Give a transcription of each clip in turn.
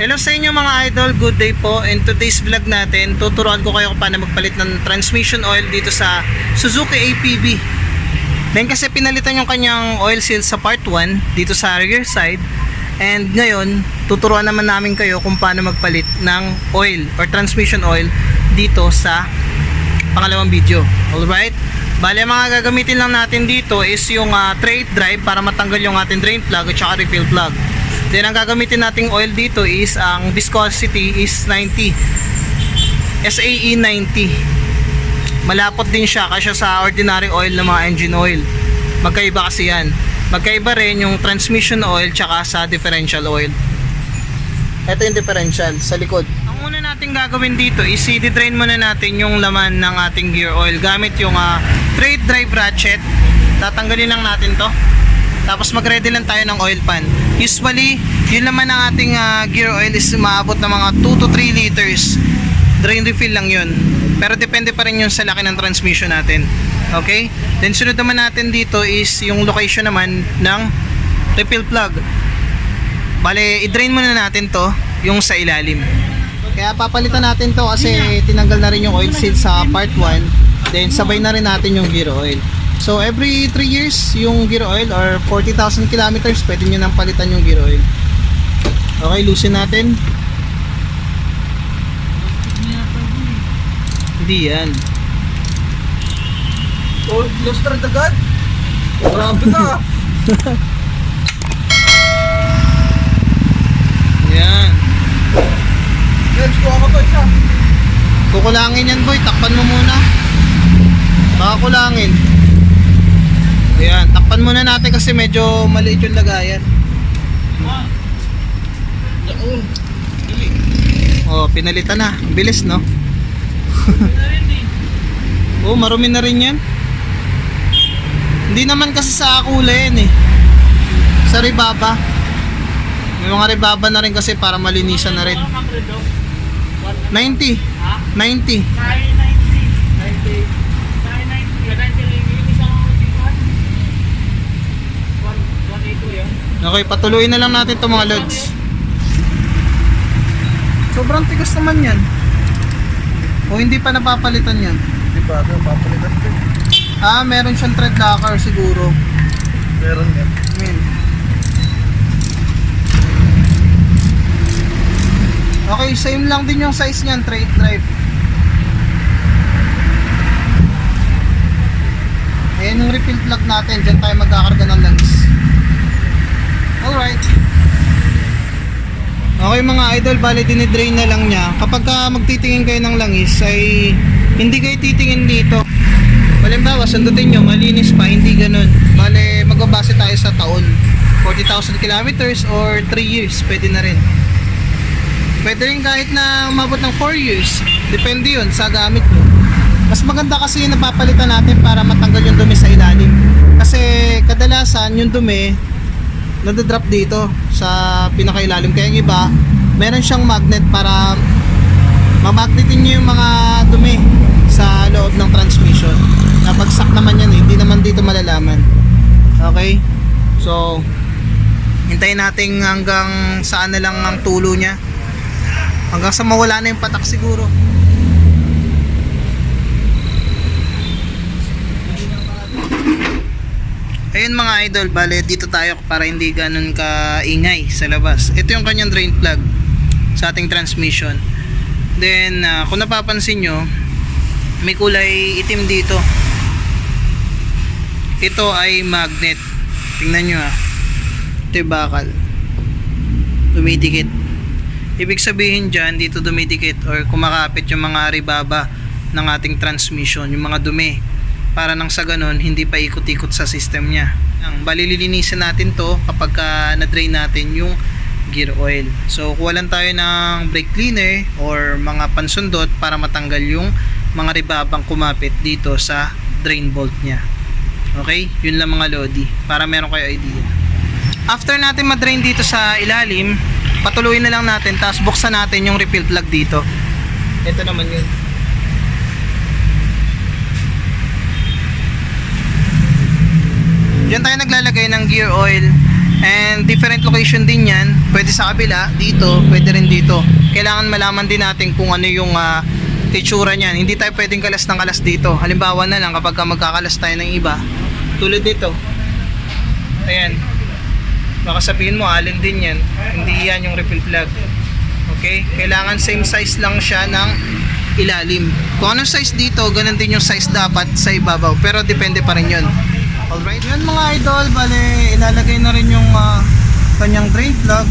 Hello sa inyo mga idol, good day po. In today's vlog natin, tuturuan ko kayo kung paano magpalit ng transmission oil dito sa Suzuki APB. Then kasi pinalitan yung kanyang oil seal sa part 1 dito sa rear side. And ngayon, tuturuan naman namin kayo kung paano magpalit ng oil or transmission oil dito sa pangalawang video. Alright? Bale, mga gagamitin lang natin dito is yung uh, straight drive para matanggal yung ating drain plug at saka refill plug. Then, ang gagamitin nating oil dito is ang viscosity is 90. SAE 90. Malapot din siya kasi sa ordinary oil ng mga engine oil. Magkaiba kasi yan. Magkaiba rin yung transmission oil tsaka sa differential oil. Ito yung differential sa likod. Ang una natin gagawin dito is i-drain muna natin yung laman ng ating gear oil gamit yung uh, straight drive ratchet. Tatanggalin lang natin to. Tapos mag-ready lang tayo ng oil pan. Usually, yun naman ang ating ah, gear oil is maabot ng mga 2 to 3 liters. Drain refill lang yun. Pero depende pa rin yun sa laki ng transmission natin. Okay? Then sunod naman natin dito is yung location naman ng refill plug. Bale, i-drain muna natin to yung sa ilalim. Kaya papalitan natin to kasi tinanggal na rin yung oil seal sa part 1. Then sabay na rin natin yung gear oil. So every 3 years yung gear oil or 40,000 kilometers pwede nyo nang palitan yung gear oil. Okay, loosen natin. Hindi yan. Oh, luster agad? Grabe ka. Yan. Let's go ako to isa. Kukulangin yan boy, takpan mo muna. Baka kulangin. Ayan, takpan muna natin kasi medyo maliit yung lagayan. Oh, pinalitan na. Bilis, no? oh, marumi na rin yan. Hindi naman kasi sa kulay eh. Sa ribaba. May mga ribaba na rin kasi para malinisan na rin. 90. 90. Okay, patuloy na lang natin itong mga loads. Sobrang tigas naman yan. O hindi pa napapalitan yan. Di ba ito papalitan ko? Ah, meron siyang thread locker siguro. Meron yan. Ayan. Okay, same lang din yung size niyan, straight drive. Ayan yung refill plug natin, dyan tayo magkakarga ng langis. Alright. Okay mga idol, bali dinidrain na lang niya. Kapag ka magtitingin kayo ng langis ay hindi kayo titingin dito. Halimbawa, sandutin nyo, malinis pa, hindi ganun. Bale, magbabase tayo sa taon. 40,000 kilometers or 3 years, pwede na rin. Pwede rin kahit na umabot ng 4 years. Depende yun sa gamit mo. Mas maganda kasi yung napapalitan natin para matanggal yung dumi sa ilalim. Kasi kadalasan yung dumi, nadadrop dito sa pinakailalim. Kaya yung iba, meron siyang magnet para mamagnetin nyo yung mga dumi sa loob ng transmission. Napagsak naman yan eh, hindi naman dito malalaman. Okay? So, hintayin natin hanggang saan na lang ang tulo niya. Hanggang sa mawala na yung patak siguro. Ayun mga idol, bale dito tayo para hindi ganun ka ingay sa labas. Ito yung kanyang drain plug sa ating transmission. Then, ah, kung napapansin nyo, may kulay itim dito. Ito ay magnet. Tingnan nyo ah. Ito yung bakal. Dumidikit. Ibig sabihin dyan, dito dumidikit or kumakapit yung mga ribaba ng ating transmission, yung mga dumi para nang sa ganun hindi pa ikot-ikot sa system niya. Ang balilinisin natin to kapag ka na-drain natin yung gear oil. So kuha lang tayo ng brake cleaner or mga pansundot para matanggal yung mga ribabang kumapit dito sa drain bolt niya. Okay? Yun lang mga lodi para meron kayo idea. After natin ma-drain dito sa ilalim, patuloy na lang natin tapos buksan natin yung refill plug dito. Ito naman yun. Diyan tayo naglalagay ng gear oil And different location din yan. Pwede sa kabila, dito, pwede rin dito. Kailangan malaman din natin kung ano yung ah, itsura niyan. Hindi tayo pwedeng kalas ng kalas dito. Halimbawa na lang kapag ka magkakalas tayo ng iba. Tulad dito. Ayan. Baka sabihin mo, alin din yan. Hindi yan yung refill plug. Okay? Kailangan same size lang siya ng ilalim. Kung anong size dito, ganun din yung size dapat sa ibabaw. Pero depende pa rin yun. Alright, yun mga idol, bale, ilalagay na rin yung ah, kanyang drain plug.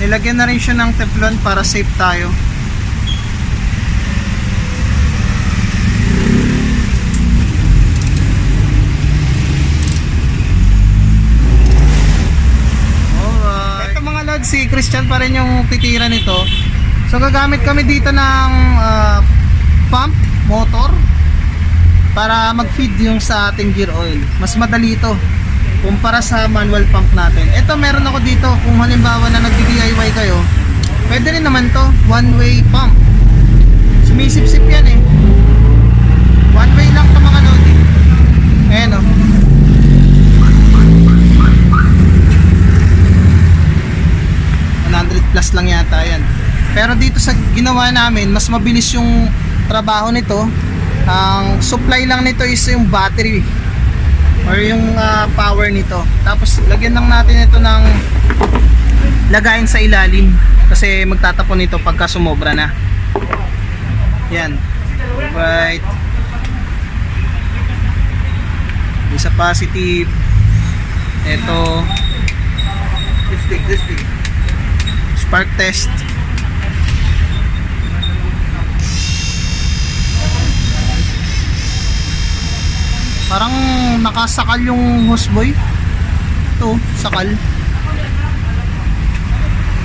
Nilagyan na rin siya ng teflon para safe tayo. Alright. Ito mga lods, si Christian pa rin yung titira nito. So gagamit kami dito ng ah, pump, motor para mag-feed yung sa ating gear oil. Mas madali ito kumpara sa manual pump natin. Ito meron ako dito kung halimbawa na nagdi-DIY kayo. Pwede rin naman to, one way pump. Sumisip-sip yan eh. One way lang to mga lodi. Ayan oh. plus lang yata yan. Pero dito sa ginawa namin, mas mabilis yung trabaho nito. Ang supply lang nito is yung battery or yung ah, power nito. Tapos lagyan lang natin ito ng lagayin sa ilalim kasi magtatapon ito pagka sumobra na. Yan. Right. Isa positive. Ito spark test. Parang nakasakal yung hoseboy. Ito, sakal.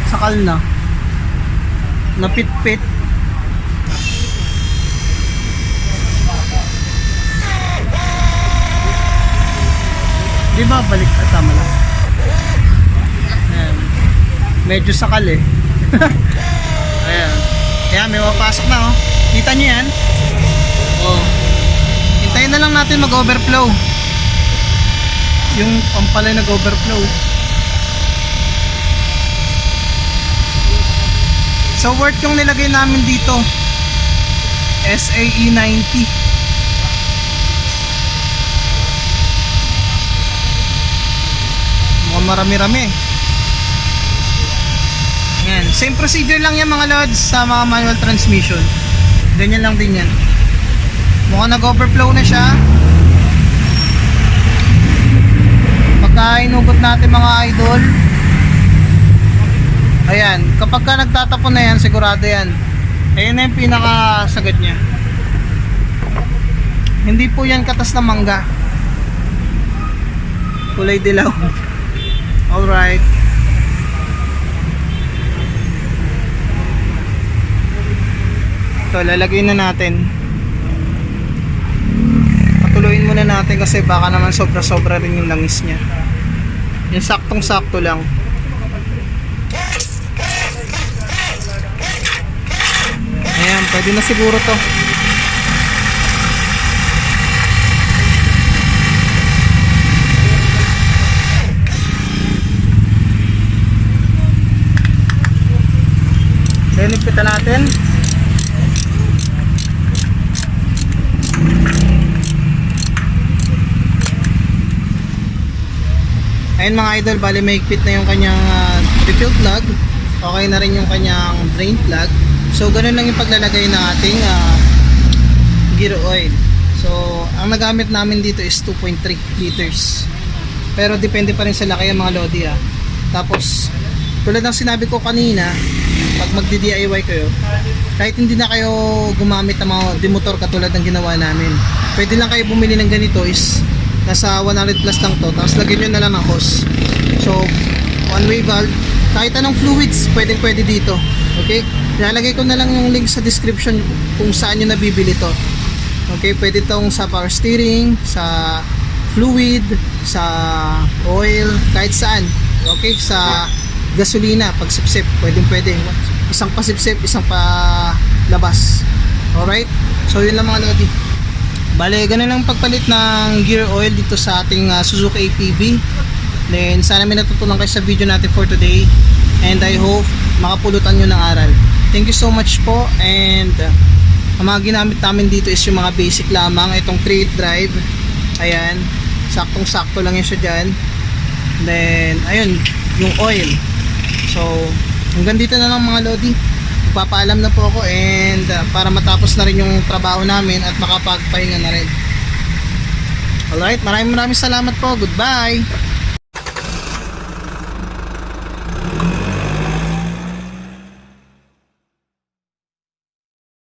Sakal na. Napit-pit. Di ba balik? Ah, tama lang. Ayan. Medyo sakal eh. Ayan. Ayan, may mapasok na oh. Kita nyo yan? Oh. Hintayin na lang natin mag-overflow. Yung pampalay nag-overflow. So worth yung nilagay namin dito. SAE 90. Mukhang marami-rami. Yan. Same procedure lang yan mga lods sa mga manual transmission. Ganyan lang din yan. Mukhang nag-overflow na siya. Pagka inugot natin mga idol. Ayan. Kapag ka nagtatapon na yan, sigurado yan. Ayan na yung pinakasagad niya. Hindi po yan katas na mangga. Kulay dilaw. Alright. Ito, lalagay na natin. Patuloyin muna natin kasi baka naman sobra-sobra rin yung langis niya. Yung saktong-sakto lang. Ayan, pwede na siguro to. Lilipitan natin. Ayun mga idol, bali may fit na yung kanyang uh, plug. Okay na rin yung kanyang drain plug. So ganun lang yung paglalagay ng ating ah, gear oil. So ang nagamit namin dito is 2.3 liters. Pero depende pa rin sa laki ng mga lodi ah. Tapos tulad ng sinabi ko kanina, pag magdi-DIY kayo, kahit hindi na kayo gumamit ng mga demotor katulad ng ginawa namin, pwede lang kayo bumili ng ganito is nasa 100 plus lang to, tapos lagyan nyo na lang ng hose. So, one way valve, kahit anong fluids, pwede pwede dito. Okay? Lalagay ko na lang yung link sa description kung saan nyo nabibili to. Okay, pwede tong sa power steering, sa fluid, sa oil, kahit saan. Okay, sa gasolina, pag sipsip, pwede pwede. Isang pasipsip, isang pa labas. Alright? So yun lang mga lodi. Bale, ganun lang pagpalit ng gear oil dito sa ating ah, Suzuki APV. Then sana may natutunan kayo sa video natin for today. And I hope makapulutan nyo ng aral. Thank you so much po and uh, ang mga ginamit namin dito is yung mga basic lamang. Itong create drive. Ayan. Saktong-sakto lang yun siya dyan. Then, ayun, yung oil. So, hanggang dito na lang mga Lodi. Magpapaalam na po ako and uh, para matapos na rin yung trabaho namin at makapagpahinga na rin. Alright, maraming maraming salamat po. Goodbye!